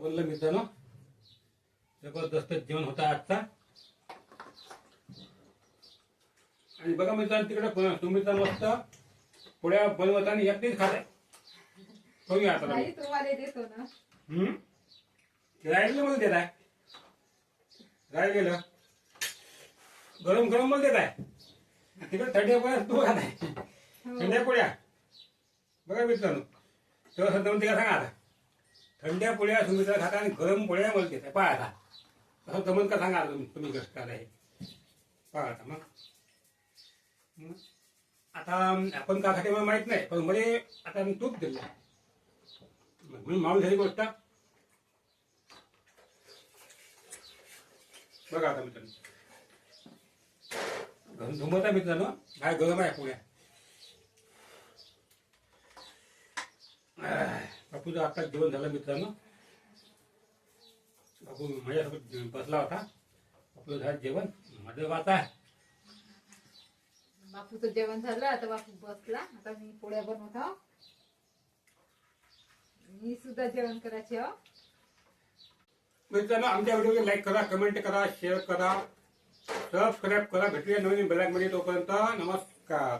बोललं मित्रांनो जबरदस्त जेवण होता आजचा. आणि बघा मित्रांनो तिकडे तुम्ही तर मस्त पोळ्या बनवताना एकटीच खात आहे आता हम्म? राहिलेलं मला देत आहे राहिलेलं. गरम गरम मला देत आहे तिकडे थंड्या पोळ्या तू खात आहे. थंड्या पोळ्या बघा मित्रांनो. तेव्हा सध्या का सांगा आता. थंड्या पोळ्या तुम्ही तर खाता आणि गरम पोळ्या मला देत आहे आता. असं जमन का सांगा तुम्ही तुम्ही कष्ट आहे? पहा आता मग. आता आपण का खाते मला माहीत नाही पण मध्ये आता मी तूप दिलं म्हणून माऊल झाली गोष्ट. बघा आता मित्रांनो. घरून धुमत आहे मित्रांनो. काय गरम आहे पोळ्या? बापूचं आता जेवण झालं मित्रांनो. बापू माझ्यासोबत बसला होता. बापूचं झालं जेवण. माझं वाच. आहे बापूचं जेवण झालं. आता बापू बसला. आता मी पोळ्या बनवत आहो. मी सुद्धा जेवण करायचे हो मित्रांनो आमच्या व्हिडिओला लाईक करा कमेंट करा शेअर करा सबस्क्राईब करा. भेटूया नवीन ब्लॅगमध्ये तोपर्यंत. नमस्कार.